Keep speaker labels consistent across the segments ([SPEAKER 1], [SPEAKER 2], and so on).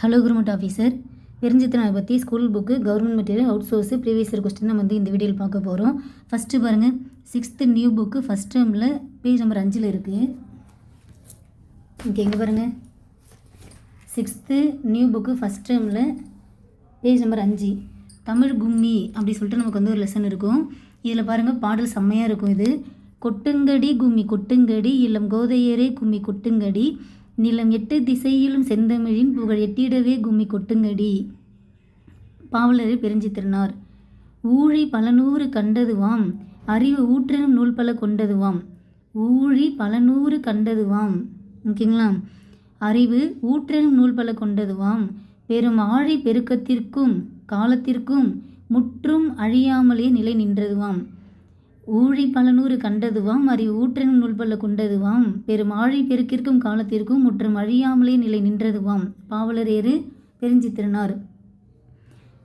[SPEAKER 1] Hello government officer பெருஞ்சித்தனை பற்றி school book government material outsource previous year question நம்ம வந்து இந்த வீடியோவில் பார்க்க போகிறோம் ஃபஸ்ட்டு பாருங்கள் சிக்ஸ்த்து நியூ புக்கு ஃபஸ்ட் டேர்மில் பேஜ் நம்பர் அஞ்சில் இருக்குது ஓகே எங்கே பாருங்கள் சிக்ஸ்த்து நியூ புக்கு ஃபஸ்ட் டேர்மில் பேஜ் நம்பர் அஞ்சு. தமிழ் கும்மி அப்படி சொல்லிட்டு நமக்கு வந்து ஒரு லெசன் இருக்கும். இதில் பாருங்கள் பாடல் செம்மையாக இருக்கும் இது. கொட்டுங்கடி கும்மி கொட்டுங்கடி இல்லம் கோதையரே கும்மி கொட்டுங்கடி. நிலம் எட்டு திசையிலும் செந்தமிழின் புகழ் எட்டிடவே கும்மி கொட்டுங்கடி. பாவலரை பெருஞ்சித்திரனார் ஊழி பல நூறு கண்டதுவாம் அறிவு ஊற்றெனும் நூல் பல கொண்டதுவாம். ஊழி பல நூறு கண்டதுவாம் ஓகேங்களா? அறிவு ஊற்றெனும் நூல் பல கொண்டதுவாம் பெரும் ஆழி பெருக்கத்திற்கும் காலத்திற்கும் முற்றும் அழியாமலே நிலை நின்றதுவாம். ஊழி பலநூறு கண்டதுவாம் அறி ஊற்றெனும் நூல் கொண்டதுவாம் பெரும் ஆழி பெருக்கிற்கும் காலத்திற்கும் முற்றும் அழியாமலே நிலை நின்றதுவாம் பாவலரேறு பெருஞ்சித்திரனார்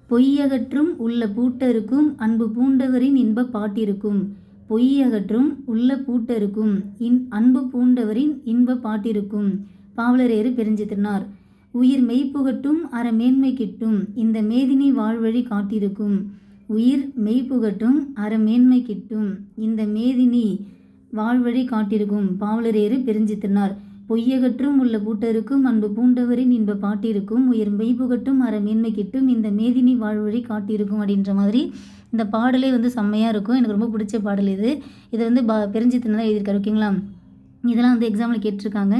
[SPEAKER 1] பொய்யகற்றும் உள்ள பூட்டருக்கும் அன்பு பூண்டவரின் இன்ப பாட்டிருக்கும் பொய்யகற்றும் உள்ள பூட்டருக்கும் இன் அன்பு பூண்டவரின் இன்ப பாட்டிருக்கும் பாவலரேறு பெருஞ்சித்திரனார் உயிர் மெய்ப்புகட்டும் அற மேன்மை கிட்டும் இந்த மேதினி வாழ்வழி காட்டிருக்கும் உயிர் மெய்ப்புகட்டும் அறமேன்மை கிட்டும் இந்த மேதினி வாழ்வழி காட்டிருக்கும். பாவலரேறு பெருஞ்சித்தினார் பொய்யகற்றும் உள்ள பூட்டருக்கும் அன்பு பூண்டவரின் இன்ப பாட்டிருக்கும். உயிர் மெய்ப்புகட்டும் அறமேன்மை கிட்டும் இந்த மேதினி வாழ்வழி காட்டியிருக்கும் அப்படின்ற மாதிரி இந்த பாடலே வந்து செம்மையாக இருக்கும். எனக்கு ரொம்ப பிடிச்ச பாடல் இது. இதை வந்து பா பெருஞ்சித்திரனார் எழுதியிருக்காரு ஓகேங்களா? இதெல்லாம் வந்து எக்ஸாமில் கேட்டிருக்காங்க.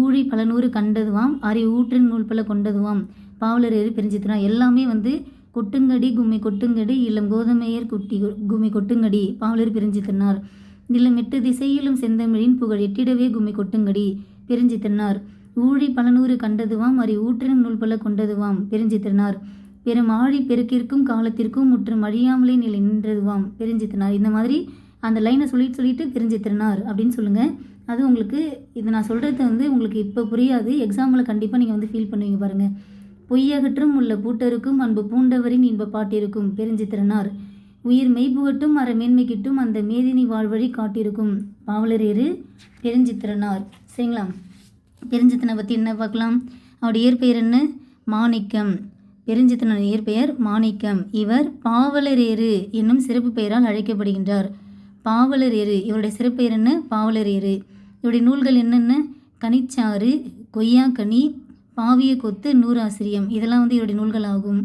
[SPEAKER 1] ஊழி பல நூறு கண்டதுவாம் அறி ஊற்றின் நூல் பல கொண்டதுவாம். பாவலர் ஏறி பெருஞ்சித்திரம் எல்லாமே வந்து கொட்டுங்கடி கும்மி கொட்டுங்கடி இளம் கோதமையர் குட்டி கும்மி கொட்டுங்கடி பாவலர் பெருஞ்சித்திரனார் நிலம் எட்டு திசையிலும் செந்தமிழின் புகழ் எட்டிடவே கும்மி கொட்டுங்கடி பெருஞ்சித்திரனார் ஊழி பல நூறு கண்டதுவாம் அறி ஊற்றின் நூல் பல கொண்டதுவாம் பெருஞ்சித்திரனார் பெரும் ஆழி பெருக்கிற்கும் காலத்திற்கும் முற்றும் அழியாமலே நிலை நின்றதுவாம் பெருஞ்சித்திரனார் இந்த மாதிரி அந்த லைனை சொல்லிட்டு சொல்லிட்டு பிரிஞ்சு தின்னார் அப்படின்னு சொல்லுங்கள் அது உங்களுக்கு இது நான் சொல்கிறது வந்து உங்களுக்கு இப்போ புரியாது. எக்ஸாமில் கண்டிப்பாக நீங்கள் வந்து ஃபீல் பண்ணுவீங்க பாருங்கள் பொய்யகற்றும் உள்ள பூட்டருக்கும் அன்பு பூண்டவரின் இன்ப பாட்டிருக்கும் பெருஞ்சித்திரனார். உயிர் மெய்புகட்டும் அற மேன்மை கிட்டும் அந்த மேதினி வாழ்வழி காட்டியிருக்கும் பாவலரேறு பெருஞ்சித்திரனார். சரிங்களா பெருஞ்சித்தனை பற்றி என்ன பார்க்கலாம்? அவருடைய இயற்பெயர் என்ன? மாணிக்கம். பெருஞ்சித்திரன் இயற்பெயர் மாணிக்கம். இவர் பாவலரேறு என்னும் சிறப்பு பெயரால் அழைக்கப்படுகின்றார். பாவலரேறு. இவருடைய சிறப்பெயர் என்ன? பாவலரேறு. இவருடைய நூல்கள் என்னென்ன? கனிச்சாறு கொய்யாக்கனி பாவிய கொத்து நூறாசிரியம். இதெல்லாம் வந்து இவருடைய நூல்கள் ஆகும்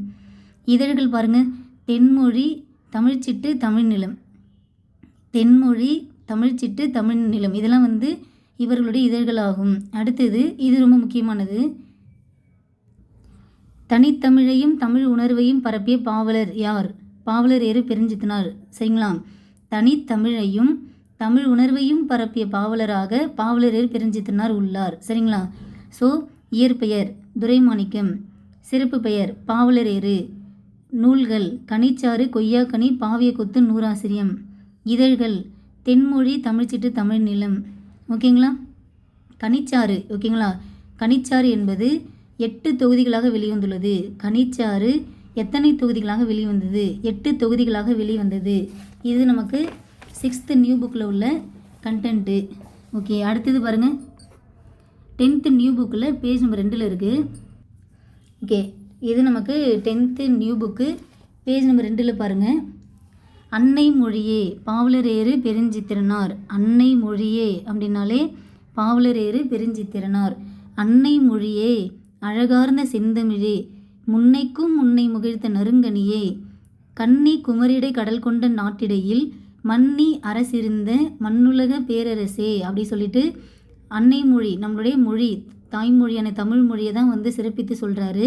[SPEAKER 1] இதழ்கள் பாருங்கள் தென்மொழி தமிழ்ச்சிட்டு தமிழ் நிலம் தென்மொழி தமிழ்ச்சிட்டு தமிழ் நிலம் இதெல்லாம் வந்து இவர்களுடைய இதழ்களாகும். அடுத்தது இது ரொம்ப முக்கியமானது. தனித்தமிழையும் தமிழ் உணர்வையும் பரப்பிய பாவலர் யார்? பாவலர் ஏறு பெருஞ்சித்தினார். சரிங்களா? தனித்தமிழையும் தமிழ் உணர்வையும் பரப்பிய பாவலராக பாவலர் ஏறு பெருஞ்சித்தினார் உள்ளார். சரிங்களா? ஸோ இயற்பெயர் துரைமாணிக்கம் சிறப்பு பெயர் பாவலரேறு. நூல்கள் கனிச்சாறு கொய்யாக்கனி பாவிய கொத்து நூறாசிரியம். இதழ்கள் தென்மொழி தமிழ்ச்சிட்டு தமிழ் நிலம். ஓகேங்களா? கனிச்சாறு ஓகேங்களா? கனிச்சாறு என்பது எட்டு தொகுதிகளாக வெளிவந்துள்ளது. கனிச்சாறு எத்தனை தொகுதிகளாக வெளிவந்தது? எட்டு தொகுதிகளாக வெளிவந்தது. இது நமக்கு சிக்ஸ்த்து நியூ புக்கில் உள்ள கண்டென்ட்டு ஓகே அடுத்தது பாருங்கள் டென்த்து நியூ புக்கில் பேஜ் நம்பர் ரெண்டில் இருக்குது ஓகே இது நமக்கு tenth new book page number ரெண்டில் பாருங்கள் அன்னை மொழியே பாவலரேறு பெருஞ்சித்திரனார். அன்னை மொழியே அப்படின்னாலே பாவலரேறு பெருஞ்சித்திரனார். அன்னை மொழியே அழகார்ந்த செந்தமிழே முன்னைக்கும் முன்னை முகிழ்த்த நறுங்கனியே கன்னி குமரிடை கடல் கொண்ட நாட்டிடையில் மன்னி அரசிருந்த மண்ணுலக பேரரசே அப்படி சொல்லிட்டு அன்னை மொழி நம்மளுடைய மொழி தாய்மொழியான தமிழ் மொழியை தான் வந்து சிறப்பித்து சொல்கிறாரு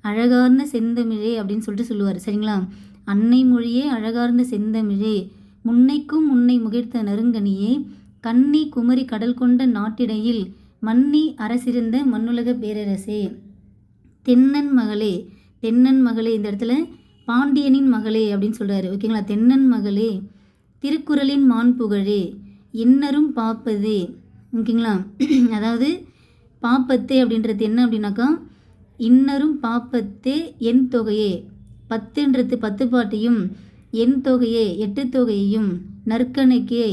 [SPEAKER 1] அழகார்ந்த செந்தமிழே அப்படின்னு சொல்லிட்டு சொல்லுவார் சரிங்களா? அன்னை மொழியே அழகார்ந்த செந்தமிழே முன்னைக்கும் முன்னை முகிழ்த்த நறுங்கனியே கன்னி குமரி கடல் கொண்ட நாட்டிடையில் மன்னி அரசிருந்த மண்ணுலக பேரரசே. தென்னன் மகளே தென்னன் மகளே இந்த இடத்துல பாண்டியனின் மகளே அப்படின்னு சொல்கிறாரு ஓகேங்களா? தென்னன் மகளே திருக்குறளின் மான் புகழே இன்னரும் பாப்பதே. ஓகேங்களா? அதாவது பாப்பத்தே அப்படின்றது என்ன அப்படின்னாக்கா இன்னரும் பாப்பத்தே என் தொகையே. பத்துன்றது பத்து பாட்டையும் என் தொகையே எட்டு தொகையையும் நற்கணக்கே.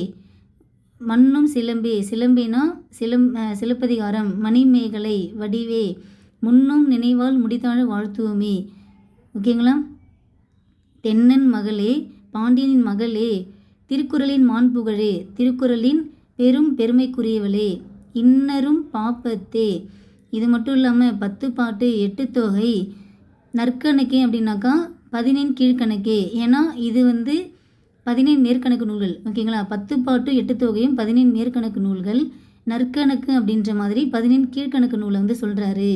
[SPEAKER 1] மண்ணும் சிலம்பே சிலம்பேனா சிலம் சிலப்பதிகாரம் மணிமேகலை வடிவே. முன்னும் நினைவால் முடித்தாழ வாழ்த்துவோமே. ஓகேங்களா? தென்னன் மகளே பாண்டியனின் மகளே திருக்குறளின் மாண்புகழே திருக்குறளின் பெரும் பெருமைக்குரியவளே இன்னரும் பாப்பத்தே. இது மட்டும் இல்லாமல் பத்து பாட்டு எட்டு தொகை நற்கணக்கே அப்படின்னாக்கா பதினெண் கீழ்கணக்கே. ஏன்னா இது வந்து பதினேழு மேற்கணக்கு நூல்கள். ஓகேங்களா? பத்து பாட்டு எட்டு தொகையும் பதினேழு மேற்கணக்கு நூல்கள். நற்கணக்கு அப்படின்ற மாதிரி பதினேழு கீழ்கணக்கு நூலை வந்து சொல்கிறாரு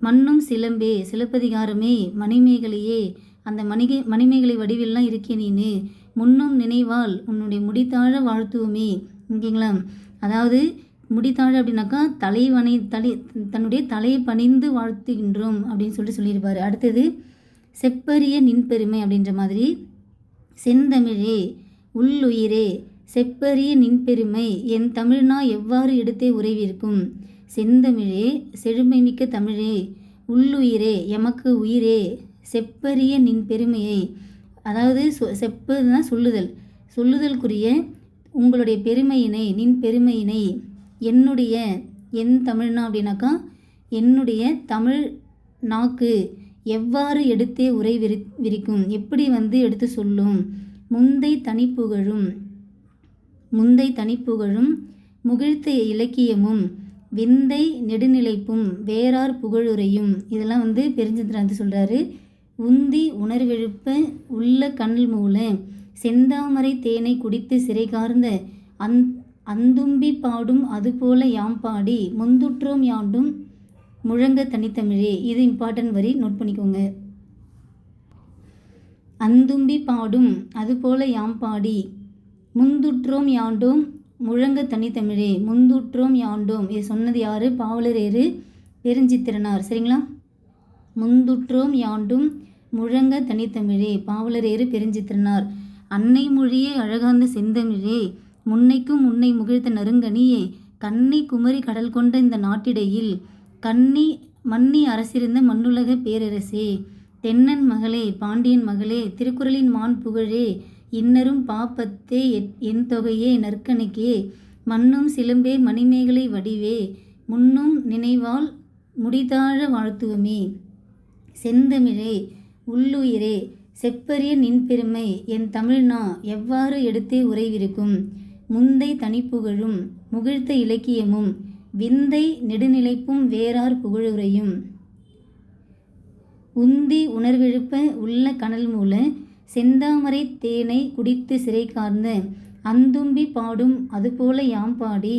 [SPEAKER 1] மண்ணும் சிலம்பே சிலப்பதிகாரமே மணிமேகலையே. அந்த மணிகை மணிமேகலை வடிவெல்லாம் இருக்கே நீனு. முன்னும் நினைவால் உன்னுடைய முடித்தாழ வாழ்த்துவோமே. ஓகேங்களா அதாவது முடித்தாழ் அப்படின்னாக்கா தலைவனை தலை தன்னுடைய தலையை பணிந்து வாழ்த்துகின்றோம் அப்படின்னு சொல்லிட்டு சொல்லியிருப்பார். அடுத்தது செப்பரிய நின்பெருமை அப்படின்ற மாதிரி செந்தமிழே உள்ளுயிரே செப்பரிய நின்பெருமை என் தமிழ்னா எவ்வாறு எடுத்தே உறைவிருக்கும்? செந்தமிழே செழுமைமிக்க தமிழே உள்ளுயிரே எமக்கு உயிரே செப்பரிய நின் பெருமையை அதாவது சொ செப்பதுனா சொல்லுதல். சொல்லுதலுக்குரிய உங்களுடைய பெருமையினை நின் பெருமையினை என்னுடைய என் தமிழ்னா அப்படின்னாக்கா என்னுடைய தமிழ் நாக்கு எவ்வாறு எடுத்தே உரை விரி விரிக்கும் எப்படி வந்து எடுத்து சொல்லும் முந்தை தனிப்புகழும் முந்தை தனிப்புகழும் முகிழ்த்த இலக்கியமும் விந்தை நெடுநிலைப்பும் வேறார் புகழுரையும் இதெல்லாம் வந்து பெருஞ்சந்திரன் வந்து சொல்கிறாரு உந்தி உணர்வெழுப்ப உள்ள கண்ணல் மூலம் செந்தாமரை தேனை குடித்து சிறை கார்ந்த அந் அந்தும்பி பாடும் அதுபோல யாம் பாடி முந்துற்றோம் யாண்டும் முழங்க தனித்தமிழே. இது இம்பார்ட்டன்ட் வரி. நோட் பண்ணிக்கோங்க. அந்தும்பி பாடும் அதுபோல யாம் பாடி முந்துற்றோம் யாண்டோம் முழங்க தனித்தமிழே. முந்துற்றோம் யாண்டோம். இது சொன்னது யார்? பாவலரேறு பெருஞ்சித்திரனார். சரிங்களா? முந்துற்றோம் யாண்டும் முழங்க தனித்தமிழே. பாவலரேறு பெருஞ்சித்திரனார். அன்னை மொழியே அழகார்ந்த செந்தமிழே முன்னைக்கும் முன்னை முகிழ்த்த நறுங்கனியே கன்னி குமரி கடல் கொண்ட இந்த நாட்டிடையில் கன்னி மன்னி அரசிருந்த மண்ணுலக பேரரசே தென்னன் மகளே பாண்டியன் மகளே திருக்குறளின் மான் புகழே இன்னரும் பாப்பத்தே என் தொகையே நற்கணக்கே மண்ணும் சிலம்பே மணிமேகலை வடிவே முன்னும் நினைவால் முடிதாழ வாழ்த்துவமே. செந்தமிழே உள்ளுயிரே செப்பரிய நின் பெருமை என் தமிழ்னா எவ்வாறு எடுத்தே உறைவிருக்கும்? முந்தை தனிப்புகழும் முகிழ்த்த இலக்கியமும் விந்தை நெடுநிலைப்பும் வேறார் புகழுரையும். உந்தி உணர்வெழுப்ப உள்ள கனல் மூல செந்தாமரை தேனை குடித்து சிறை கார்ந்த அந்தும்பி பாடும் அதுபோல யாம் பாடி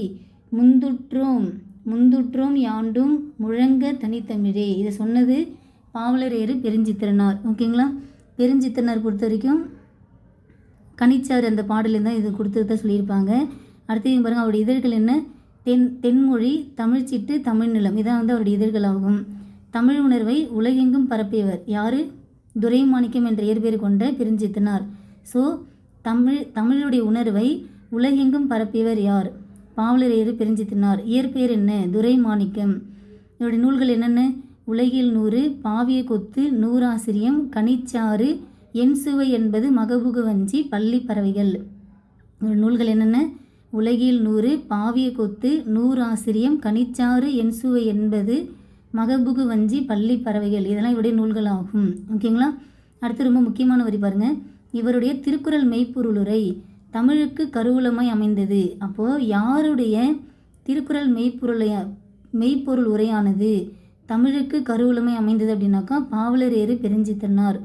[SPEAKER 1] முந்துற்றோம் முந்துற்றோம் யாண்டும் முழங்க தனித்தமிழே. இதை சொன்னது பாவலரேறு பெருஞ்சித்திரனார். ஓகேங்களா? பெருஞ்சித்திரனார் பொறுத்த வரைக்கும் கனிச்சார் அந்த பாடலில் தான் இது கொடுத்ததா சொல்லியிருப்பாங்க. அடுத்து பாருங்கள் அவருடைய இதழ்கள் என்ன? தென் தென்மொழி தமிழ்ச்சிட்டு தமிழ் நிலம். இதான் வந்து அவருடைய இதழ்களாகும். தமிழ் உணர்வை உலகெங்கும் பரப்பியவர் யார்? துரைமாணிக்கம் என்ற இயற்பெயர் கொண்ட பெருஞ்சித்தனார். ஸோ தமிழ் தமிழுடைய உணர்வை உலகெங்கும் பரப்பியவர் யார்? பாவலரேறு பெருஞ்சித்தனார். இயற்பெயர் என்ன? துரைமாணிக்கம். இவருடைய நூல்கள் என்னென்ன? உலகில் நூறு பாவிய கொத்து நூறாசிரியம் கனிச்சாறு என் சுவை என்பது மகபுகு வஞ்சி பள்ளி பறவைகள். நூல்கள் என்னென்ன? உலகில் நூறு பாவிய கொத்து நூறாசிரியம் கனிச்சாறு என் சுவை என்பது மகபுகு வஞ்சி பள்ளி பறவைகள். இதெல்லாம் இவருடைய நூல்கள் ஆகும் ஓகேங்களா? அடுத்து ரொம்ப முக்கியமான வரி பாருங்க. இவருடைய திருக்குறள் மெய்ப்பொருளுரை தமிழுக்கு கருவூலமாய் அமைந்தது. அப்போது யாருடைய திருக்குறள் மெய்ப்பொருளை மெய்ப்பொருள் உரையானது? தமிழுக்கு கருவுலமை அமைந்தது அப்படின்னாக்கா பாவலர் ஏறு பெருஞ்சித்தனார்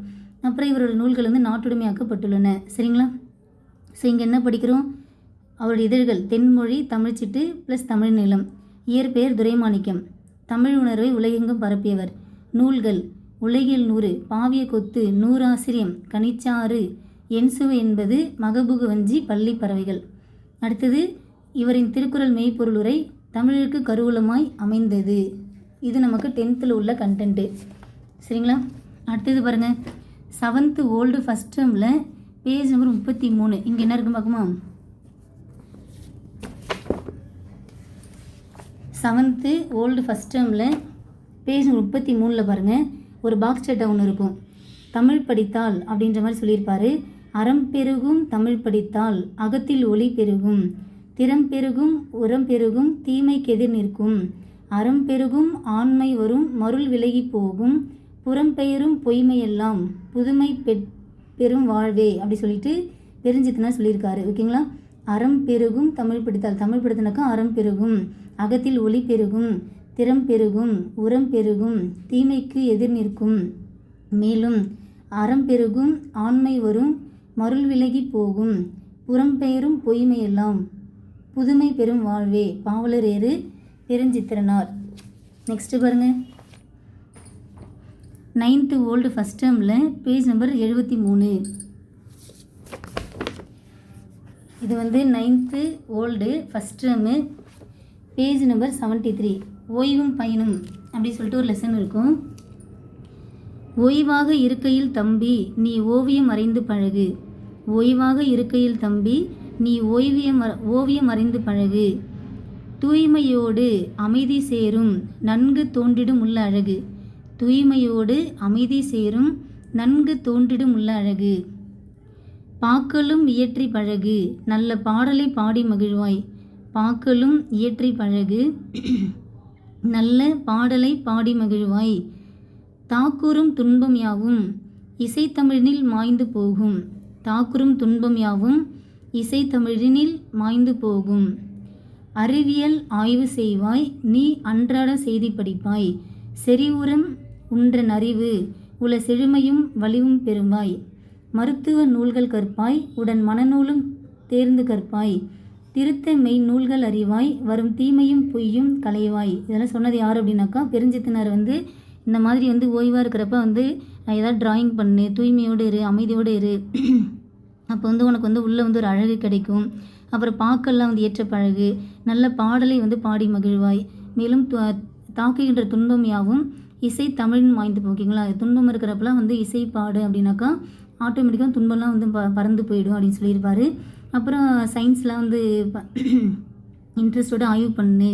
[SPEAKER 1] அப்புறம் இவரோட நூல்கள் வந்து நாட்டுடைமையாக்கப்பட்டுள்ளன. சரிங்களா? ஸோ இங்கே என்ன படிக்கிறோம்? அவருடைய இதழ்கள் தென்மொழி தமிழ்ச்சிட்டு ப்ளஸ் தமிழ் நிலம். இயற்பெயர் துரைமாணிக்கம். தமிழ் உணர்வை உலகெங்கும் பரப்பியவர். நூல்கள் உலகில் நூறு பாவிய கொத்து நூறாசிரியம் கனிச்சாறு என்சுவை என்பது மகபுகு வஞ்சி பள்ளி பறவைகள். அடுத்தது இவரின் திருக்குறள் மெய்ப்பொருள் உரை தமிழுக்கு கருவூலமாய் அமைந்தது. இது நமக்கு டென்த்தில் உள்ள கண்டென்ட்டு சரிங்களா? அடுத்தது பாருங்கள் செவன்த்து ஓல்டு ஃபஸ்ட் டேர்மில் பேஜ் நம்பர் முப்பத்தி மூணு. இங்கே என்ன இருக்குன்னு பார்க்குமா செவன்த்து ஓல்டு ஃபஸ்ட் டேர்மில் பேஜ் முப்பத்தி மூணில் பாருங்கள் ஒரு பாக்ஸ் சட்டை ஒன்று இருக்கும். தமிழ் படித்தால் அப்படின்ற மாதிரி சொல்லியிருப்பாரு. அறம் பெருகும் தமிழ் படித்தால் அகத்தில் ஒளி பெருகும். திறம் பெருகும் உரம் பெருகும் தீமைக்கு எதிர் நிற்கும். அறம் பெருகும் ஆண்மை வரும் மருள் விலகி போகும் புறம்பெயரும் பொய்மையெல்லாம் புதுமை பெற் பெரும் வாழ்வே அப்படி சொல்லிட்டு பெருஞ்சித்தனார் சொல்லியிருக்காரு. ஓகேங்களா? அறம் பெருகும் தமிழ் பிடித்தால் தமிழ் பிடித்தனாக்கா அறம் பெருகும் அகத்தில் ஒளி பெருகும் திறம் பெருகும் உரம் பெருகும் தீமைக்கு எதிர் நிற்கும். மேலும் அறம் பெருகும் ஆண்மை வரும் மருள் விலகி போகும் புறம்பெயரும் பொய்மையெல்லாம் புதுமை பெரும் வாழ்வே பாவலர் ஏறு பெருஞ்சித்திரனார் நெக்ஸ்ட்டு பாருங்க. நைன்த்து ஓல்டு ஃபஸ்ட் டேர்மில் பேஜ் நம்பர் எழுபத்தி மூணு. இது வந்து ninth old first term page number seventy three ஓய்வும் பயனும் அப்படி சொல்லிட்டு ஒரு லெசன் இருக்கும். ஓய்வாக இருக்கையில் தம்பி நீ ஓவியம் அறிந்து பழகு. ஓய்வாக இருக்கையில் தம்பி நீ ஓய்வியம் ஓவியம் அறிந்து பழகு. தூய்மையோடு அமைதி சேரும் நன்கு தோன்றிடும் உள்ள அழகு. தூய்மையோடு அமைதி சேரும் நன்கு தோன்றிடும் உள்ள அழகு. பாக்களும் இயற்றி பழகு நல்ல பாடலை பாடி மகிழ்வாய். பாக்களும் இயற்றி பழகு நல்ல பாடலை பாடி மகிழ்வாய். தாக்குறும் துன்பம் யாவும் இசைத்தமிழினில் மாய்ந்து போகும். தாக்குறும் துன்பம் யாவும் இசைத்தமிழினில் மாய்ந்து போகும். அறிவியல் ஆய்வு செய்வாய் நீ அன்றாட செய்தி படிப்பாய். செறிவுரம் உன்றன் அறிவு உல செழுமையும் வலிவும் பெறுவாய். மருத்துவ நூல்கள் கற்பாய் உடன் மனநூலும் தேர்ந்து கற்பாய். திருத்த மெய் நூல்கள் அறிவாய் வரும் தீமையும் பொய்யும் களைவாய். இதெல்லாம் சொன்னது யார் அப்படின்னாக்கா பெருஞ்சித்தினார் வந்து இந்த மாதிரி வந்து ஓய்வாக இருக்கிறப்ப வந்து ஏதாவது டிராயிங் பண்ணு தூய்மையோடு இரு அமைதியோடு இரு. அப்போ வந்து உனக்கு வந்து உள்ளே வந்து ஒரு அழகு கிடைக்கும். அப்புறம் பாக்கெல்லாம் வந்து ஏற்ற பழகு நல்ல பாடலை வந்து பாடி மகிழ்வாய். மேலும் தாக்குகின்ற துன்பம் யாவும் இசை தமிழ் வாய்ந்து போக்கிங்களா துன்பம் இருக்கிறப்பலாம் வந்து இசை பாடு அப்படின்னாக்கா ஆட்டோமேட்டிக்காக துன்பம்லாம் வந்து ப பறந்து போயிடும் அப்படின்னு சொல்லியிருப்பாரு. அப்புறம் சயின்ஸ்லாம் வந்து இன்ட்ரெஸ்டோடு ஆய்வு பண்ணு.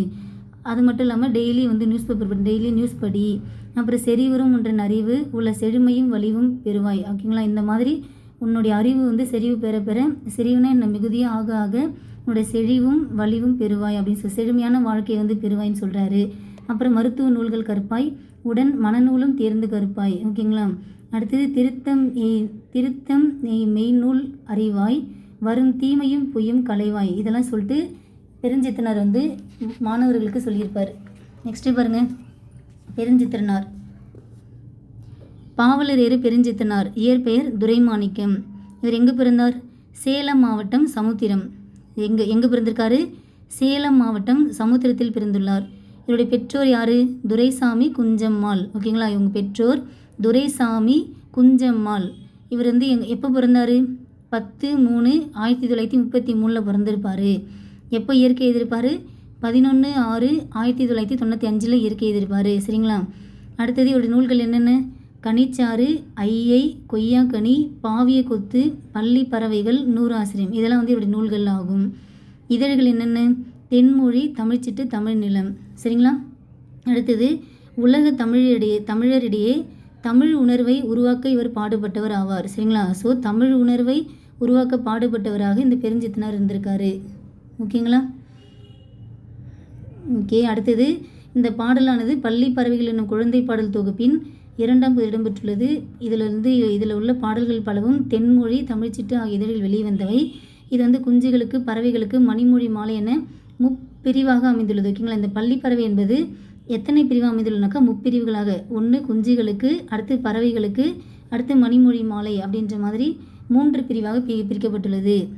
[SPEAKER 1] அது மட்டும் இல்லாமல் டெய்லி வந்து நியூஸ் பேப்பர் படி டெய்லி நியூஸ் படி. அப்புறம் செறிவரும் என்ற அறிவு உள்ள செழுமையும் வலிவும் பெறுவாய் ஓகேங்களா? இந்த மாதிரி உன்னுடைய அறிவு வந்து செறிவு பெற பெற செறிவுனா என்ன மிகுதியாக ஆக ஆக உன்னுடைய செழிவும் வலிவும் பெறுவாய் அப்படின்னு சொல்லி செழுமையான வாழ்க்கையை வந்து பெறுவாய்ன்னு சொல்கிறாரு அப்புறம் மருத்துவ நூல்கள் கற்பாய் உடன் மனநூலும் தேர்ந்து கற்பாய். ஓகேங்களா? அடுத்தது திருத்தம் எய்- திருத்தம் மெய் மெய்நூல் அறிவாய் வரும் தீமையும் பொய்யும் கலைவாய் இதெல்லாம் சொல்லிட்டு பெருஞ்சித்தனார் வந்து மாணவர்களுக்கு சொல்லியிருப்பார். நெக்ஸ்ட்டு பாருங்க. பெருஞ்சித்திரனார் பாவலரேறு பெருஞ்சித்தனார். இயற்பெயர் துரைமாணிக்கம். இவர் எங்கே பிறந்தார்? சேலம் மாவட்டம் சமுத்திரம். எங்கே எங்கே பிறந்திருக்காரு? சேலம் மாவட்டம் சமுத்திரத்தில் பிறந்துள்ளார். இவருடைய பெற்றோர் யார்? துரைசாமி குஞ்சம்மாள். ஓகேங்களா? இவங்க பெற்றோர் துரைசாமி குஞ்சம்மாள். இவர் வந்து எங் எப்போ பிறந்தார்? பத்து மூணு ஆயிரத்தி தொள்ளாயிரத்தி முப்பத்தி மூணில் பிறந்திருப்பார். எப்போ இயற்கை எழுதியிருப்பார் பதினொன்று ஆறு ஆயிரத்தி தொள்ளாயிரத்தி தொண்ணூற்றி அஞ்சில் இயற்கை எழுதியிருப்பார் சரிங்களா? அடுத்தது இவருடைய நூல்கள் என்னென்ன? கனிச்சாறு ஐயை கொய்யாக்கனி பாவிய கொத்து பள்ளி பறவைகள் நூறாசிரியம். இதெல்லாம் வந்து இவருடைய நூல்கள் ஆகும் இதழ்கள் என்னென்ன? தென்மொழி தமிழ்ச்சிட்டு தமிழ் நிலம் சரிங்களா? அடுத்தது உலக தமிழரிடையே தமிழரிடையே தமிழ் உணர்வை உருவாக்க இவர் பாடுபட்டவர் ஆவார். சரிங்களா? ஸோ தமிழ் உணர்வை உருவாக்க பாடுபட்டவராக இந்த பெருஞ்சித்தனார் இருந்திருக்காரு. ஓகேங்களா? ஓகே அடுத்தது இந்த பாடலானது பள்ளி பறவைகள் என்னும் குழந்தை பாடல் தொகுப்பின் இரண்டாம் இடம்பெற்றுள்ளது. இதில் வந்து இதில் உள்ள பாடல்கள் பலவும் தென்மொழி தமிழ்ச்சிட்டு ஆகிய இதழில் வெளிவந்தவை இது வந்து குஞ்சுகளுக்கு பறவைகளுக்கு மணிமொழி மாலை என முப்பிரிவாக அமைந்துள்ளது. ஓகேங்களா? இந்த பள்ளி பறவை என்பது எத்தனை பிரிவாக அமைந்துள்ளனாக்கா முப்பிரிவுகளாக. ஒன்று குஞ்சுகளுக்கு அடுத்து பறவைகளுக்கு அடுத்து மணிமொழி மாலை அப்படின்ற மாதிரி மூன்று பிரிவாக பி- பிரிக்கப்பட்டுள்ளது.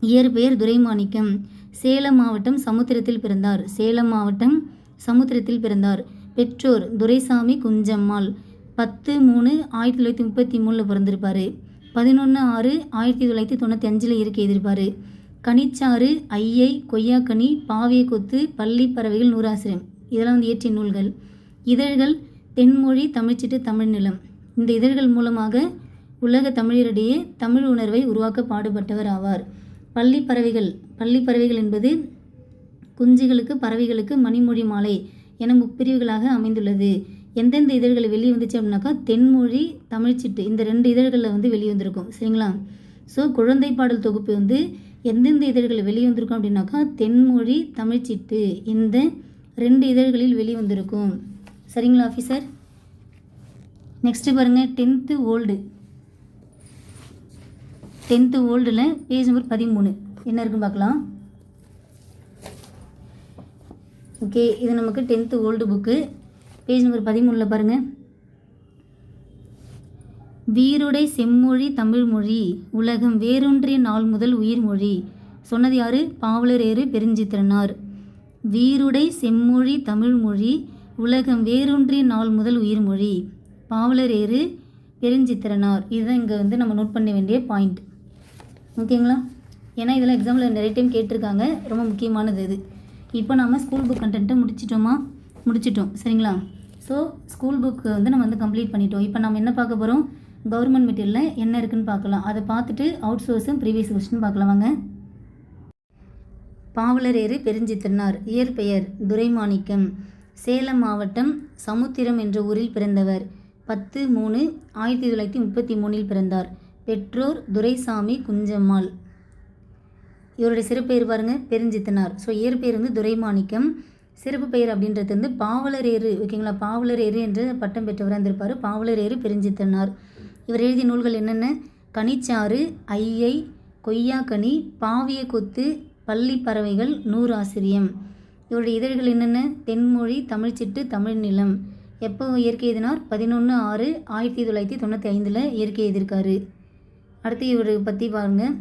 [SPEAKER 1] இயற்பெயர் துரைமாணிக்கம். சேலம் மாவட்டம் சமுத்திரத்தில் பிறந்தார். சேலம் மாவட்டம் சமுத்திரத்தில் பிறந்தார். பெற்றோர் துரைசாமி குஞ்சம்மாள். பத்து மூணு ஆயிரத்தி தொள்ளாயிரத்தி முப்பத்தி மூணில் பிறந்திருப்பார். பதினொன்று ஆறு ஆயிரத்தி தொள்ளாயிரத்தி தொண்ணூற்றி அஞ்சில் இருக்க எதிர்ப்பார். கனிச்சாறு ஐயை கொய்யாக்கனி பாவிய கொத்து பள்ளி பறவைகள் நூறாசிரியம் இதெல்லாம் வந்து இயற்றிய நூல்கள். இதழ்கள் தென்மொழி தமிழ்ச்சிட்டு தமிழ் நிலம். இந்த இதழ்கள் மூலமாக உலக தமிழரிடையே தமிழ் உணர்வை உருவாக்க பாடுபட்டவர் ஆவார். பள்ளி பறவைகள். பள்ளி பறவைகள் என்பது குஞ்சுகளுக்கு பறவைகளுக்கு மணிமொழி மாலை. என முப்பிரிவுகளாக அமைந்துள்ளது. எந்தெந்த இதழ்கள் வெளியே வந்துச்சு அப்படின்னாக்கா தென்மொழி தமிழ்ச்சிட்டு இந்த ரெண்டு இதழ்களில் வந்து வெளியே வந்திருக்கும். சரிங்களா? ஸோ குழந்தை பாடல் தொகுப்பு வந்து எந்தெந்த இதழ்கள் வெளியே வந்திருக்கும் அப்படின்னாக்கா தென்மொழி தமிழ்ச்சிட்டு இந்த ரெண்டு இதழ்களில் வெளிவந்திருக்கும் சரிங்களா ஆஃபீஸர் நெக்ஸ்ட்டு பாருங்கள் டென்த்து ஓல்டு டென்த்து ஓல்டில் பேஜ் நம்பர் பதிமூணு. என்ன இருக்குன்னு பார்க்கலாம். ஓகே இது நமக்கு tenth old book page number பதிமூணில் பாருங்கள் வீருடை செம்மொழி தமிழ்மொழி உலகம் வேரூன்றிய நாள் முதல் உயிர்மொழி சொன்னது யாரு? பாவலரேறு பெருஞ்சித்திரனார். வீருடை செம்மொழி தமிழ்மொழி உலகம் வேரூன்றிய நாள் முதல் உயிர்மொழி பாவலரேறு பெருஞ்சித்திரனார். இதுதான் இங்கே வந்து நம்ம நோட் பண்ண வேண்டிய பாயிண்ட் ஓகேங்களா ஏன்னா இதெல்லாம் எக்ஸாமில் நிறைய டைம் கேட்டிருக்காங்க. ரொம்ப முக்கியமானது இது. இப்போ நம்ம ஸ்கூல் புக் கண்டென்ட்டு முடிச்சிட்டோமா? முடிச்சிட்டோம். சரிங்களா? ஸோ ஸ்கூல் புக்கு வந்து நம்ம வந்து கம்ப்ளீட் பண்ணிட்டோம். இப்போ நம்ம என்ன பார்க்க போகிறோம் கவர்மெண்ட் மெட்டீரியலில் என்ன இருக்குதுன்னு பார்க்கலாம். அதை பார்த்துட்டு அவுட் சோர்ஸும் ப்ரீவியஸ் கொஸ்டின் பார்க்கலாம். வாங்க. பாவலரேறு பெருஞ்சித்திரனார். இயற்பெயர் துரைமாணிக்கம். சேலம் மாவட்டம் சமுத்திரம் என்ற ஊரில் பிறந்தவர். பத்து மூணு ஆயிரத்தி தொள்ளாயிரத்தி முப்பத்தி மூணில் பிறந்தார். பெற்றோர் துரைசாமி குஞ்சம்மாள். இவருடைய சிறப்பெயர் பாருங்க பெருஞ்சித்தனார். ஸோ இயற்பெயர் வந்து துரைமாணிக்கம். சிறப்பு பெயர் அப்படின்றது வந்து பாவலரேறு ஓகேங்களா? பாவலரேறு என்று பட்டம் பெற்றவராக இருந்திருப்பார். பாவலரேறு பெருஞ்சித்தனார். இவர் எழுதிய நூல்கள் என்னென்ன? கனிச்சாறு ஐயை கொய்யாக்கனி பாவிய கொத்து பள்ளி பறவைகள் நூறாசிரியம். இவருடைய இதழ்கள் என்னென்ன? தென்மொழி தமிழ்ச்சிட்டு தமிழ் நிலம். எப்போ இயற்கை எழுதினார்? பதினொன்று ஆறு ஆயிரத்தி தொள்ளாயிரத்தி தொண்ணூற்றி ஐந்தில் இயற்கை எழுதியிருக்காரு. அடுத்து இவரை பற்றி பாருங்கள்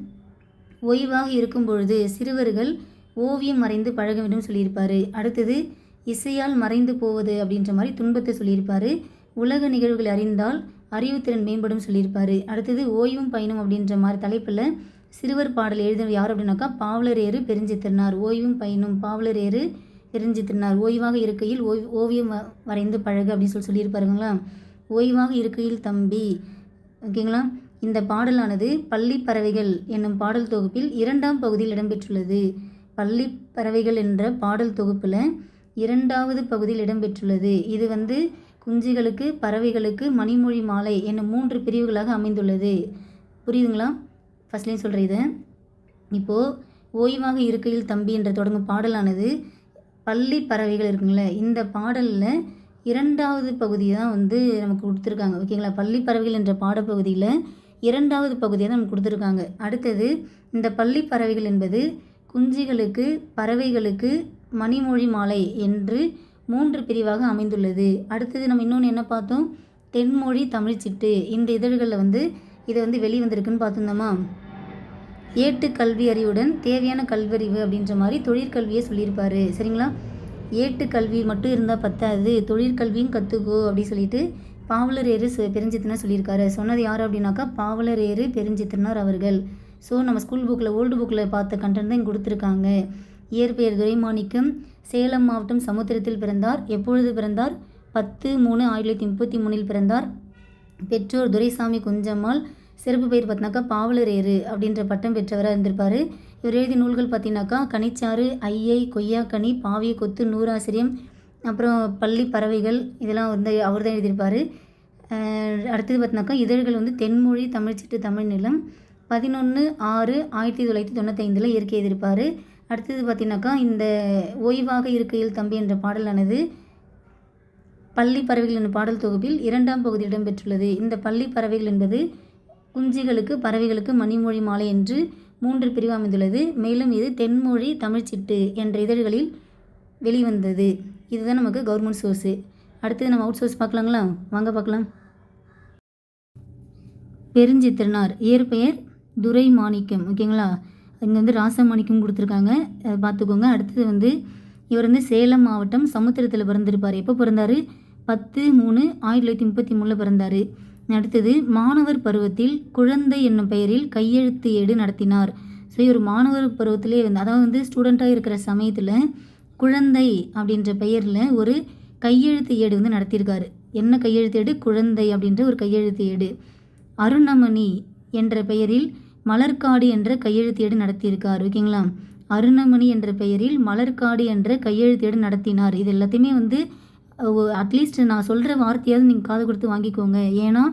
[SPEAKER 1] ஓய்வாக இருக்கும் பொழுது சிறுவர்கள் ஓவியம் மறைந்து பழக வேண்டும் சொல்லியிருப்பார். அடுத்தது இசையால் மறைந்து போவது அப்படின்ற மாதிரி துன்பத்தை சொல்லியிருப்பார். உலக நிகழ்வுகளை அறிந்தால் அறிவுத்திறன் மேம்படும் சொல்லியிருப்பார். அடுத்தது ஓய்வும் பயணம் அப்படின்ற மாதிரி தலைப்பில் சிறுவர் பாடல் எழுதினவர் யார் அப்படின்னாக்கா பாவலரேறு பெருஞ்சித்திரனார். ஓய்வும் பயனும் பாவலரேறு பெருஞ்சித்திரனார். ஓய்வாக இருக்கையில் ஓய் ஓவியம் வ- வரைந்து பழகு அப்படின்னு சொல்லி சொல்லியிருப்பாருங்களா? ஓய்வாக இருக்கையில் தம்பி ஓகேங்களா? இந்த பாடலானது பள்ளி பறவைகள் என்னும் பாடல் தொகுப்பில் இரண்டாம் பகுதியில் இடம்பெற்றுள்ளது. பள்ளி பறவைகள் என்ற பாடல் தொகுப்பில் இரண்டாவது பகுதியில் இடம்பெற்றுள்ளது. இது வந்து குஞ்சுகளுக்கு பறவைகளுக்கு மணிமொழி மாலை என்னும் மூன்று பிரிவுகளாக அமைந்துள்ளது. புரியுதுங்களா? ஃபஸ்ட்லேயும் சொல்கிறேன் இதை. இப்போது ஓய்வாக இருக்கையில் தம்பி என்ற தொடங்கும் பாடலானது பள்ளி பறவைகள் இருக்குங்களே இந்த பாடலில் இரண்டாவது பகுதி தான் வந்து நமக்கு கொடுத்துருக்காங்க. ஓகேங்களா? பள்ளி பறவைகள் என்ற பாடப்பகுதியில் இரண்டாவது பகுதியை தான் நமக்கு கொடுத்துருக்காங்க. அடுத்தது இந்த பள்ளி பறவைகள் என்பது குஞ்சுகளுக்கு பறவைகளுக்கு மணிமொழி மாலை என்று மூன்று பிரிவாக அமைந்துள்ளது. அடுத்தது நம்ம இன்னொன்று என்ன பார்த்தோம்? தென்மொழி தமிழ்ச்சிட்டு இந்த இதழ்களில் வந்து இதை வந்து வெளிவந்திருக்குன்னு பார்த்துருந்தோமா? ஏட்டு கல்வி அறிவுடன் தேவையான கல்வியறிவு அப்படின்ற மாதிரி தொழிற்கல்வியை சொல்லியிருப்பார். சரிங்களா? ஏட்டு கல்வி மட்டும் இருந்தால் பத்தாது. தொழிற்கல்வியும் கற்றுக்கோ அப்படி சொல்லிட்டு பாவலர் ஏறு பெருஞ்சித்தனார் சொல்லியிருக்காரு. சொன்னது யார் அப்படின்னாக்கா பாவலர் ஏறு பெருஞ்சித்தனார் அவர்கள். ஸோ நம்ம ஸ்கூல் புக்கில் ஓல்டு புக்கில் பார்த்த கண்டென்ட் தான் கொடுத்துருக்காங்க. இயற்பெயர் துரைமாணிக்கம் சேலம் மாவட்டம் சமுத்திரத்தில் பிறந்தார். எப்பொழுது பிறந்தார்? பத்து மூணு ஆயிரத்தி தொள்ளாயிரத்தி முப்பத்தி மூணில் பிறந்தார். பெற்றோர் துரைசாமி குஞ்சம்மாள். சிறப்பு பெயர் பார்த்தினாக்கா பாவலரேறு அப்படின்ற பட்டம் பெற்றவராக இருந்திருப்பார். இவர் எழுதிய நூல்கள் பார்த்தீங்கன்னாக்கா கனிச்சாறு ஐயை கொய்யாக்கனி பாவிய கொத்து நூறாசிரியம் அப்புறம் பள்ளி பறவைகள் இதெல்லாம் வந்து அவர் தான் எழுதியிருப்பார். அடுத்தது பார்த்தினாக்கா இதழ்கள் வந்து தென்மொழி தமிழ்ச்சிட்டு தமிழ் நிலம் பதினொன்று ஆறு ஆயிரத்தி தொள்ளாயிரத்தி தொண்ணூத்தைந்தில் இயற்கை எழுதியிருப்பார் அடுத்தது பார்த்தீங்கன்னாக்கா இந்த ஓய்வாக இருக்கையில் தம்பி என்ற பாடலானது பள்ளி பறவைகள் என்ற பாடல் தொகுப்பில் இரண்டாம் பகுதி இடம்பெற்றுள்ளது. இந்த பள்ளி பறவைகள் என்பது குஞ்சுகளுக்கு பறவைகளுக்கு மணிமொழி மாலை என்று மூன்று பிரிவு அமைந்துள்ளது. மேலும் இது தென்மொழி தமிழ்ச்சிட்டு என்ற இதழ்களில் வெளிவந்தது. இதுதான் நமக்கு கவர்மெண்ட் சோர்ஸு அடுத்தது நம்ம அவுட் சோர்ஸ் பார்க்கலாங்களா? வாங்க பார்க்கலாம். பெருஞ்சித்திரனார் இயற்பெயர் துரை மாணிக்கம் ஓகேங்களா? இங்கே வந்து ராசமாணிக்கம் கொடுத்துருக்காங்க. அதை பார்த்துக்கோங்க. அடுத்தது வந்து இவர் வந்து சேலம் மாவட்டம் சமுத்திரத்தில் பிறந்திருப்பார். எப்போ பிறந்தார்? பத்து மூணு ஆயிரத்தி தொள்ளாயிரத்தி முப்பத்தி மூணில் பிறந்தார். அடுத்தது மாணவர் பருவத்தில் குழந்தை என்னும் பெயரில் கையெழுத்து ஏடு நடத்தினார். ஸோ இவர் மாணவர் பருவத்திலே வந்து அதாவது வந்து ஸ்டூடெண்ட்டாக இருக்கிற சமயத்தில் குழந்தை அப்படின்ற பெயரில் ஒரு கையெழுத்து ஏடு வந்து நடத்தியிருக்காரு. என்ன கையெழுத்து ஏடு? குழந்தை அப்படின்ற ஒரு கையெழுத்து ஏடு. அருணமணி என்ற பெயரில் மலர்காடு என்ற கையெழுத்து ஏடு நடத்தியிருக்கார். ஓகேங்களா? அருணமணி என்ற பெயரில் மலர்காடு என்ற கையெழுத்து ஏடு நடத்தினார். இது எல்லாத்தையுமே வந்து அட்லீஸ்ட் நான் சொல்கிற வார்த்தையாவது நீங்கள் காது கொடுத்து வாங்கிக்கோங்க. ஏன்னா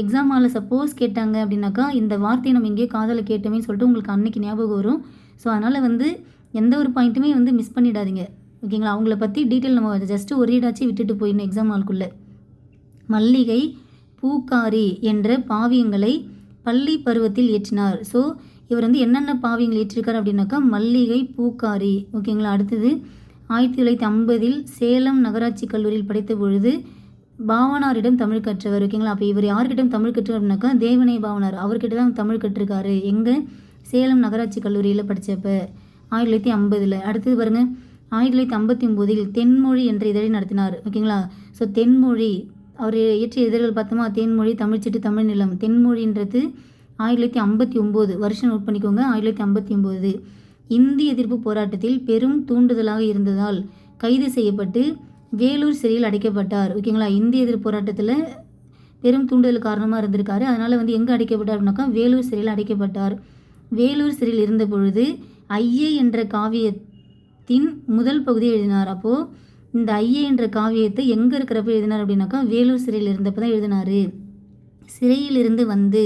[SPEAKER 1] எக்ஸாம் ஹாலில் சப்போஸ் கேட்டாங்க அப்படின்னாக்கா இந்த வார்த்தையை நம்ம எங்கேயோ காதில் கேட்டோமே சொல்லிட்டு உங்களுக்கு அன்னைக்கு ஞாபகம் வரும். ஸோ அதனால் வந்து எந்த ஒரு பாயிண்ட்டுமே வந்து மிஸ் பண்ணிடாதீங்க. ஓகேங்களா அவங்கள பற்றி டீட்டெயில் நம்ம ஜஸ்ட்டு ஒரு ரீடாச்சும் விட்டுட்டு போயிடணும் எக்ஸாம் ஹால்குள்ளே மல்லிகை பூக்காரி என்ற பாவியங்களை பள்ளி பருவத்தில் ஏற்றினார். ஸோ இவர் வந்து என்னென்ன பாவியங்கள் ஏற்றிருக்கார் அப்படின்னாக்கா மல்லிகை பூக்காரி. ஓகேங்களா அடுத்தது ஆயிரத்தி தொள்ளாயிரத்தி ஐம்பதில் சேலம் நகராட்சி கல்லூரியில் படித்த பொழுது பாவனாரிடம் தமிழ் கற்றவர். ஓகேங்களா அப்போ இவர் யார்கிட்டம் தமிழ் கற்று அப்படின்னாக்கா தேவனை பாவனார். அவர்கிட்ட தான் தமிழ் கற்றுருக்காரு. எங்கே? சேலம் நகராட்சி கல்லூரியில் படித்தப்ப ஆயிரத்தி தொள்ளாயிரத்தி ஐம்பதில். அடுத்தது பாருங்கள் ஆயிரத்தி தொள்ளாயிரத்தி ஐம்பத்தி ஒம்போதில் தென்மொழி என்ற இதழை நடத்தினார். ஓகேங்களா? ஸோ தென்மொழி அவர் இயற்றிய இதழ்கள் பார்த்தோமா? தென்மொழி தமிழ்ச்சிட்டு தமிழ் நிலம். தென்மொழின்றது ஆயிரத்தி தொள்ளாயிரத்தி ஐம்பத்தி ஒம்பது வருஷம் நோட் பண்ணிக்கோங்க. ஆயிரத்தி தொள்ளாயிரத்தி ஐம்பத்தி ஒம்பது இந்தி எதிர்ப்பு போராட்டத்தில் பெரும் தூண்டுதலாக இருந்ததால் கைது செய்யப்பட்டு வேலூர் சிறையில் அடைக்கப்பட்டார். ஓகேங்களா? இந்திய எதிர்ப்பு போராட்டத்தில் பெரும் தூண்டுதல் காரணமாக இருந்திருக்காரு. அதனால் வந்து எங்கே அடைக்கப்பட்டார் அப்படின்னாக்கா வேலூர் சிறையில் அடைக்கப்பட்டார். வேலூர் சிறையில் இருந்த பொழுது ஐயே என்ற காவியத்தின் முதல் பகுதியை எழுதினார். அப்போது இந்த ஐயே என்ற காவியத்தை எங்கே இருக்கிறப்ப எழுதினார் அப்படின்னாக்கா வேலூர் சிறையில் இருந்தப்போ தான் எழுதினார். சிறையிலிருந்து வந்து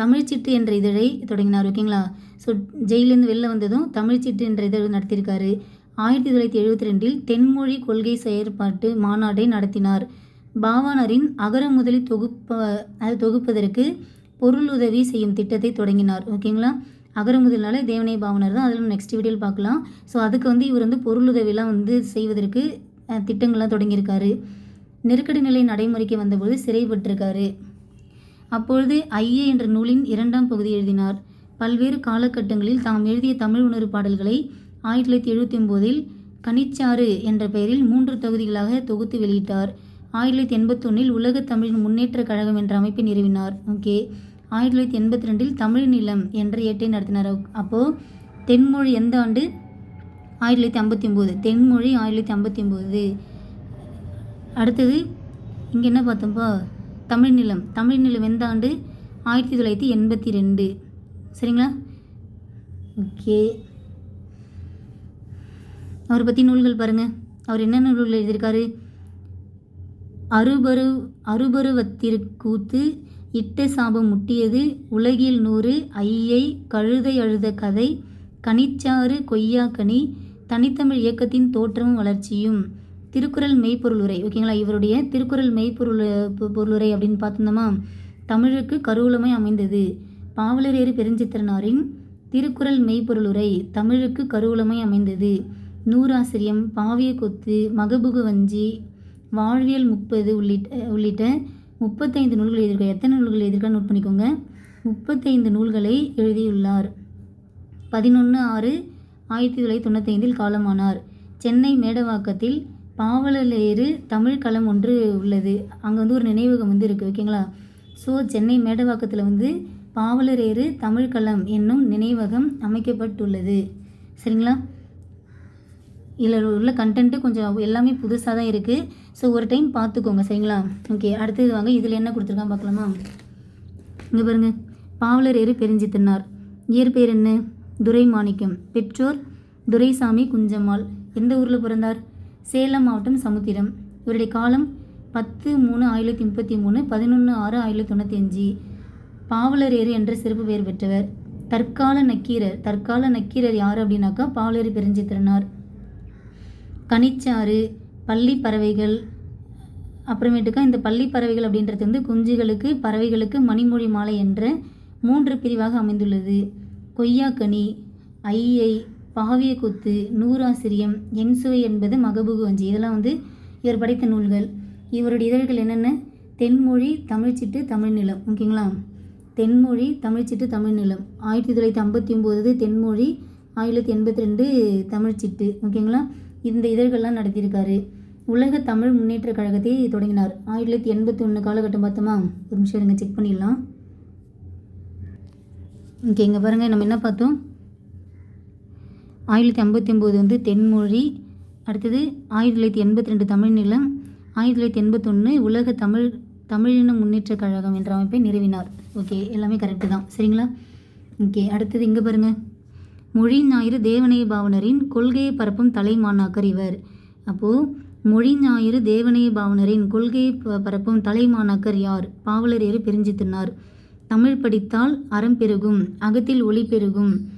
[SPEAKER 1] தமிழ்ச்சிட்டு என்ற இதழை தொடங்கினார் ஓகேங்களா? ஸோ ஜெயிலேருந்து வெளில வந்ததும் தமிழ்ச்சிட்டு என்ற இதழ் நடத்தியிருக்காரு. ஆயிரத்தி தொள்ளாயிரத்தி எழுபத்தி ரெண்டில் தென்மொழி கொள்கை செயற்பாட்டு மாநாட்டை நடத்தினார். பாவானரின் அகர முதலி தொகுப்ப அது தொகுப்பதற்கு பொருளுதவி செய்யும் திட்டத்தை தொடங்கினார் ஓகேங்களா? அகர முதல்னால தேவனை பாவனர் தான். அதில் நெக்ஸ்ட் வீடியோவில் பார்க்கலாம். ஸோ அதுக்கு வந்து இவர் வந்து பொருளுதவிலாம் வந்து செய்வதற்கு திட்டங்கள்லாம் தொடங்கியிருக்காரு. நெருக்கடி நிலை நடைமுறைக்கு வந்தபோது சிறைப்பட்டிருக்காரு அப்பொழுது ஐயே என்ற நூலின் இரண்டாம் பகுதி எழுதினார். பல்வேறு காலகட்டங்களில் தாம் எழுதிய தமிழ் உணர்வு பாடல்களை ஆயிரத்தி தொள்ளாயிரத்தி எழுபத்தி ஒம்போதில் கனிச்சாறு என்ற பெயரில் மூன்று தொகுதிகளாக தொகுத்து வெளியிட்டார். ஆயிரத்தி தொள்ளாயிரத்தி எண்பத்தொன்னில் உலக தமிழின் முன்னேற்ற கழகம் என்ற அமைப்பை நிறுவினார். ஓகே. ஆயிரத்தி தொள்ளாயிரத்தி எண்பத்தி ரெண்டில் தமிழ் நிலம் என்ற ஏட்டை நடத்தினார். அப்போது தென்மொழி எந்த ஆண்டு? ஆயிரத்தி தொள்ளாயிரத்தி ஐம்பத்தி ஒம்பது தென்மொழி ஆயிரத்தி தொள்ளாயிரத்தி ஐம்பத்தி ஒம்பது அடுத்தது இங்கே என்ன பார்த்தோம்ப்பா தமிழ் நிலம். தமிழ் நிலம் எந்த ஆண்டு? ஆயிரத்தி தொள்ளாயிரத்தி எண்பத்தி ரெண்டு. சரிங்களா? ஓகே. அவரை பற்றி நூல்கள் பாருங்கள் அவர் என்னென்ன நூல்கள் எழுதியிருக்காரு? அறுபரு அறுபருவத்திற்கூத்து இட்ட சாபம் முட்டியது உலகில் நூறு ஐயை கழுதை அழுத கதை கனிச்சாறு கொய்யாக்கனி தனித்தமிழ் இயக்கத்தின் தோற்றமும் வளர்ச்சியும். திருக்குறள் மெய்ப்பொருள் உரை ஓகேங்களா? இவருடைய திருக்குறள் மெய்ப்பொருள் பொ- பொருளுரை அப்படின்னு பார்த்தோம்னா தமிழுக்கு கருவூலமாய் அமைந்தது. பாவலரேறு பெருஞ்சித்திரனாரின் திருக்குறள் மெய்ப்பொருளுரை தமிழுக்கு கருவூலமாய் அமைந்தது. நூறாசிரியம் பாவிய கொத்து மகபுகு வஞ்சி வாழ்வியல் முப்பது உள்ளிட்ட உள்ளிட்ட முப்பத்தைந்து நூல்கள் எழுதியிருக்கார் எத்தனை நூல்கள் எழுதியிருக்காரு நோட் பண்ணிக்கோங்க. முப்பத்தைந்து நூல்களை எழுதியுள்ளார். பதினொன்று ஆறு ஆயிரத்தி தொள்ளாயிரத்தி தொண்ணூத்தைந்தில் காலமானார். சென்னை மேடவாக்கத்தில் பாவலரேறு தமிழ் களம் ஒன்று உள்ளது. அங்கே வந்து ஒரு நினைவகம் வந்து இருக்குது ஓகேங்களா? ஸோ சென்னை மேடவாக்கத்தில் வந்து பாவலரேறு தமிழ் களம் என்னும் நினைவகம் அமைக்கப்பட்டுள்ளது. சரிங்களா? இதில் உள்ள கண்டென்ட்டு கொஞ்சம் எல்லாமே புதுசாக தான் இருக்குது ஸோ ஒரு டைம் பார்த்துக்கோங்க சரிங்களா? ஓகே அடுத்தது வாங்க. இதில் என்ன கொடுத்துருக்கான் பார்க்கலாமா? இங்கே பாருங்க. பாவலரேறு பெருஞ்சித்தனார் இயற்பெயர் என்ன? துரை மாணிக்கம் பெற்றோர் துரைசாமி குஞ்சம்மாள். எந்த ஊரில் பிறந்தார்? சேலம் மாவட்டம் சமுத்திரம். இவருடைய காலம் பத்து மூணு ஆயிரத்தி முப்பத்தி மூணு பதினொன்று ஆறு ஆயிரத்தி தொண்ணூற்றி அஞ்சு. பாவலரேறு என்ற சிறப்பு பெயர் பெற்றவர். தற்கால நக்கீரர். தற்கால நக்கீரர் யார் அப்படின்னாக்கா பாவலரேறு பெருஞ்சித்திரனார் கனிச்சாறு பள்ளி பறவைகள் அப்புறமேட்டுக்கா இந்த பள்ளி பறவைகள் அப்படின்றது வந்து குஞ்சுகளுக்கு பறவைகளுக்கு மணிமொழி மாலை என்ற மூன்று பிரிவாக அமைந்துள்ளது. கொய்யாக்கனி ஐயை பாவிய குத்து நூறாசிரியம் என்சுவை என்பது மகபுகு வஞ்சி இதெல்லாம் வந்து இவர் படைத்த நூல்கள். இவருடைய இதழ்கள் என்னென்ன? தென்மொழி தமிழ்ச்சிட்டு தமிழ் நிலம். ஓகேங்களா? தென்மொழி தமிழ்ச்சிட்டு தமிழ் நிலம். ஆயிரத்தி தொள்ளாயிரத்தி ஐம்பத்தி ஒம்பது தென்மொழி ஆயிரத்தி எண்பத்தி ரெண்டு தமிழ்ச்சிட்டு ஓகேங்களா? இந்த இதழ்கள்லாம் நடத்தியிருக்காரு. உலக தமிழ் முன்னேற்ற கழகத்தை தொடங்கினார். ஆயிரத்தி தொள்ளாயிரத்தி எண்பத்தி ஒன்று காலகட்டம் பார்த்தோமா? ஒரு நிமிஷம் இருங்க செக் பண்ணிடலாம். ஓகே இங்கே பாருங்கள் நம்ம என்ன பார்த்தோம்? ஆயிரத்தி ஐம்பத்தி ஒம்பது வந்து தென்மொழி அடுத்தது ஆயிரத்தி தொள்ளாயிரத்தி எண்பத்தி ரெண்டு தமிழ் நிலம் ஆயிரத்தி தொள்ளாயிரத்தி எண்பத்தொன்று உலக தமிழ் தமிழின முன்னேற்ற கழகம் என்ற அமைப்பை நிறுவினார். ஓகே எல்லாமே கரெக்டு தான். சரிங்களா? ஓகே அடுத்தது இங்கே பாருங்கள் மொழி ஞாயிறு தேவனைய பாவனரின் கொள்கையை பரப்பும் தலைமானாக்கர் இவர். அப்போது மொழி ஞாயிறு தேவனைய பாவனரின் கொள்கையை ப- பரப்பும் தலைமானாக்கர் யார்? பாவலர் ஏறு பிரிஞ்சு தின்னார் தமிழ் படித்தால் அறம் பெருகும் அகத்தில் ஒளி பெருகும்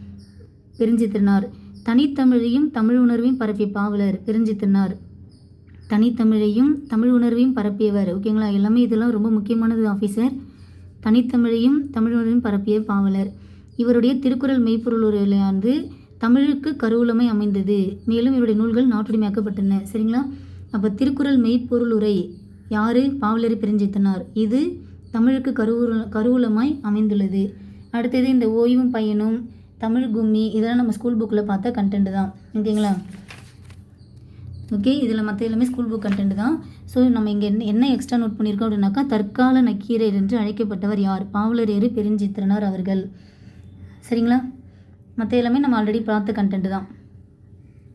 [SPEAKER 1] பெருஞ்சித்திரனார் தனித்தமிழையும் தமிழ் உணர்வையும் பரப்பிய பாவலர் பெருஞ்சித்திரனார் தனித்தமிழையும் தமிழ் உணர்வையும் பரப்பியவர். ஓகேங்களா? எல்லாமே இதெல்லாம் ரொம்ப முக்கியமானது ஆஃபீஸர். தனித்தமிழையும் தமிழ் உணர்வையும் பரப்பிய பாவலர். இவருடைய திருக்குறள் மெய்ப்பொருள் வந்து தமிழுக்கு கருவூலமை அமைந்தது. மேலும் இவருடைய நூல்கள் நாட்டுடைமையாக்கப்பட்டன. சரிங்களா? அப்போ திருக்குறள் மெய்ப்பொருள் உரை யார்? பாவலரி பெருஞ்சித்தனார். இது தமிழுக்கு கருவூல கருவூலமாய் அமைந்துள்ளது. அடுத்தது இந்த ஓய்வும் பையனும் தமிழ் கும்மி இதெல்லாம் நம்ம ஸ்கூல் புக்கில் பார்த்தா கண்டென்ட் தான். ஓகேங்களா? ஓகே இதில் மற்ற எல்லாமே ஸ்கூல் புக் கண்டென்ட் தான். ஸோ நம்ம இங்கே என்ன என்ன எக்ஸ்ட்ரா நோட் பண்ணியிருக்கோம் அப்படின்னாக்கா தற்கால நக்கீரர் என்று அழைக்கப்பட்டவர் யார்? பாவலரேறு பெருஞ்சித்திரனார் அவர்கள். சரிங்களா? மற்ற எல்லாமே நம்ம ஆல்ரெடி பார்த்த கண்டென்ட் தான்.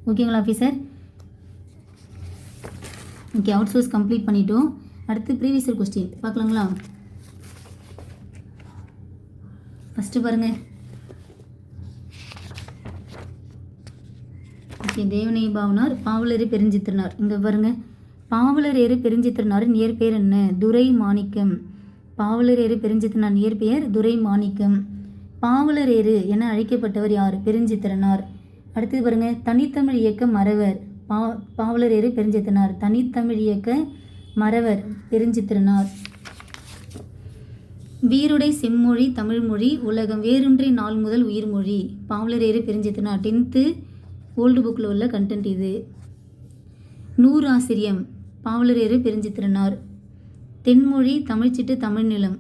[SPEAKER 1] ஓகேங்களா officer okay out source complete பண்ணிட்டோம். அடுத்து ப்ரீவியஸ் இயர் கொஸ்டின் பார்க்கலாங்களா? ஃபஸ்ட்டு பாருங்கள் ஓகே தேவனை பாவனார் பாவலரு பெருஞ்சித்திரனார். இங்கே பாருங்கள் பாவலர் ஏறு பெருஞ்சித்திரனாரின் இயற்பெயர் என்ன? துரை மாணிக்கம் பாவலர் ஏறு பெருஞ்சித்திரனார் இயற்பெயர் துரை மாணிக்கம் பாவலரேறு என அழைக்கப்பட்டவர் யார்? பெருஞ்சித்திரனார். அடுத்தது பாருங்க தனித்தமிழ் இயக்க மறவர். பா பாவலரேறு பெருஞ்சித்திரனார். தனித்தமிழ் இயக்க மறவர் பெருஞ்சித்திரனார். வீருடை செம்மொழி தமிழ்மொழி உலகம் வேறொன்றை நாள் முதல் உயிர்மொழி. பாவலரேறு பெருஞ்சித்திரனார். டென்த்து ஓல்டு புக்கில் உள்ள கண்டென்ட் இது. நூறு ஆசிரியம் பாவலரேறு பெருஞ்சித்திரனார். தென்மொழி தமிழ்ச்சிட்டு தமிழ்நிலம்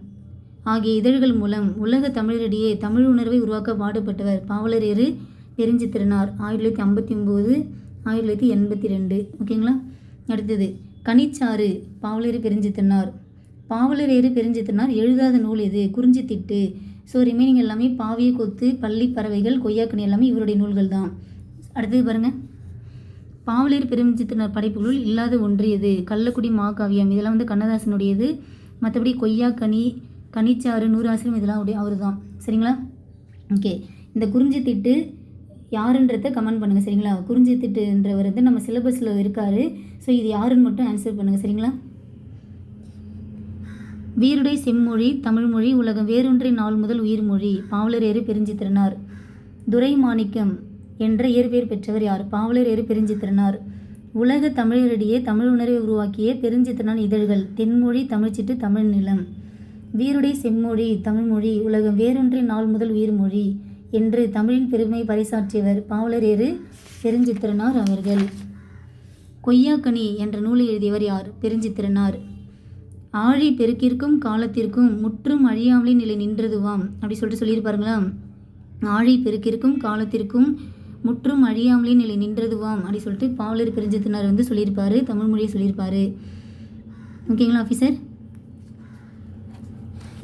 [SPEAKER 1] ஆகிய இதழ்கள் மூலம் உலக தமிழரிடையே தமிழ் உணர்வை உருவாக்க பாடுபட்டவர் பாவலரேறு திருநார் ஆயிரத்தி தொள்ளாயிரத்தி ஐம்பத்தி ஒம்பது ஆயிரத்தி தொள்ளாயிரத்தி எண்பத்தி ரெண்டு ஓகேங்களா? அடுத்தது கனிச்சாறு பாவலரேறு பெருஞ்சித்திரனார் பாவலரேறு திருநார். எழுதாத நூல் எது? குறிஞ்சித்திட்டு ஸோ ரிமைனிங் எல்லாமே பாவிய கொத்து பள்ளி பறவைகள் கொய்யாக்கனி எல்லாமே இவருடைய நூல்கள் தான். அடுத்தது பாருங்கள் பாவலர் பெருஞ்சித்திரனார் படைப்புகளுள் இல்லாத ஒன்றியது கள்ளக்குடி மாகாவியம். இதெல்லாம் வந்து கண்ணதாசனுடையது. மற்றபடி கொய்யாக்கனி கனிச்சாறு நூறாசிரம் இதெல்லாம் உடைய அவர் தான் சரிங்களா? ஓகே இந்த குறிஞ்சித்திட்டு யாருன்றத கமெண்ட் பண்ணுங்கள் சரிங்களா? குறிஞ்சித்திட்டுன்றவர் வந்து நம்ம சிலபஸில் இருக்கார். ஸோ இது யாருன்னு மட்டும் ஆன்சர் பண்ணுங்கள் சரிங்களா? வீருடை செம்மொழி தமிழ்மொழி உலகம் வேறொன்றை நாள் முதல் உயிர்மொழி பாவலரேறு திறனார். துரை மாணிக்கம் என்ற இயற்பெயர் பெற்றவர் யார்? பாவலரேறு திறனார். உலக தமிழரிடையே தமிழ் உணர்வை உருவாக்கிய பெருஞ்சித்திரனார் இதழ்கள். தென்மொழி தமிழ்ச்சிட்டு தமிழ் நிலம். வீருடை செம்மொழி தமிழ்மொழி உலகம் வேறொன்றி நாள் முதல் உயிர்மொழி என்று தமிழின் பெருமை பறைசாற்றியவர் பாவலரேறு பெருஞ்சித்திரனார் அவர்கள். கொய்யாக்கனி என்ற நூலை எழுதியவர் யார்? பெருஞ்சித்திரனார். ஆழி பெருக்கிற்கும் காலத்திற்கும் முற்றும் அழியாமலே நிலை நின்றதுவாம். அப்படி சொல்லிட்டு சொல்லியிருப்பாருங்களா ஆழி பெருக்கிற்கும் காலத்திற்கும் முற்றும் அழியாமலே நிலை நின்றதுவாம். அப்படி சொல்லிட்டு பாவலர் பெருஞ்சித்திரனார் வந்து சொல்லியிருப்பாரு தமிழ் மொழியை சொல்லியிருப்பாரு. ஓகேங்களா ஆஃபீஸர்?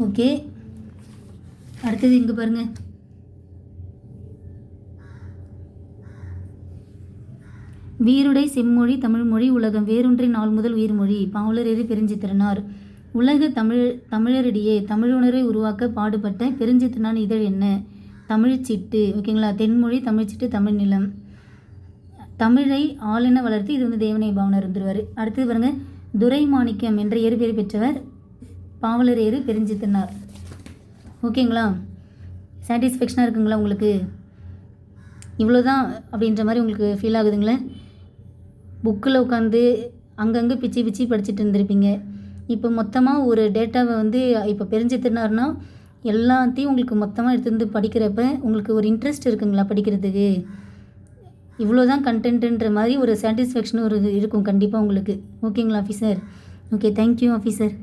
[SPEAKER 1] ஓகே. அடுத்தது இங்கே பாருங்கள் வீருடை செம்மொழி தமிழ்மொழி உலகம் வேறொன்றை நாள் முதல் உயிர்மொழி பாவலரேறு பெருஞ்சித்திரனார்? உலக தமிழ் தமிழரிடையே தமிழுணர்வை உருவாக்க பாடுபட்ட பெருஞ்சித்திரனான் இதழ் என்ன? தமிழ்ச்சிட்டு ஓகேங்களா? தென்மொழி தமிழ்ச்சிட்டு தமிழ் நிலம் தமிழை ஆளென வளர்த்து இது வந்து தேவனை பாவனர் இருந்துருவார். அடுத்தது பாருங்கள் துரை மாணிக்கம் என்ற இயற்பெயர் பெற்றவர் பாவலரேறு பெருஞ்சித்திரனார் ஓகேங்களா? சாட்டிஸ்ஃபேக்ஷனாக இருக்குங்களா உங்களுக்கு? இவ்வளோதான் அப்படின்ற மாதிரி உங்களுக்கு ஃபீல் ஆகுதுங்களே? புக்கில் உட்காந்து அங்கங்கே பிச்சு பிச்சு படிச்சுட்டு இருந்திருப்பீங்க. இப்போ மொத்தமாக ஒரு டேட்டாவை வந்து இப்போ பெருஞ்சித்திரனார்னா எல்லாத்தையும் உங்களுக்கு மொத்தமாக எடுத்து வந்து படிக்கிறப்ப உங்களுக்கு ஒரு இன்ட்ரெஸ்ட் இருக்குங்களா படிக்கிறதுக்கு? இவ்வளோ தான் கண்டென்ட்டுன்ற மாதிரி ஒரு சாட்டிஸ்ஃபேக்ஷனும் ஒரு இருக்கும் கண்டிப்பாக உங்களுக்கு. ஓகேங்களா ஆஃபீஸர் ஓகே தேங்க்யூ ஆஃபீஸர்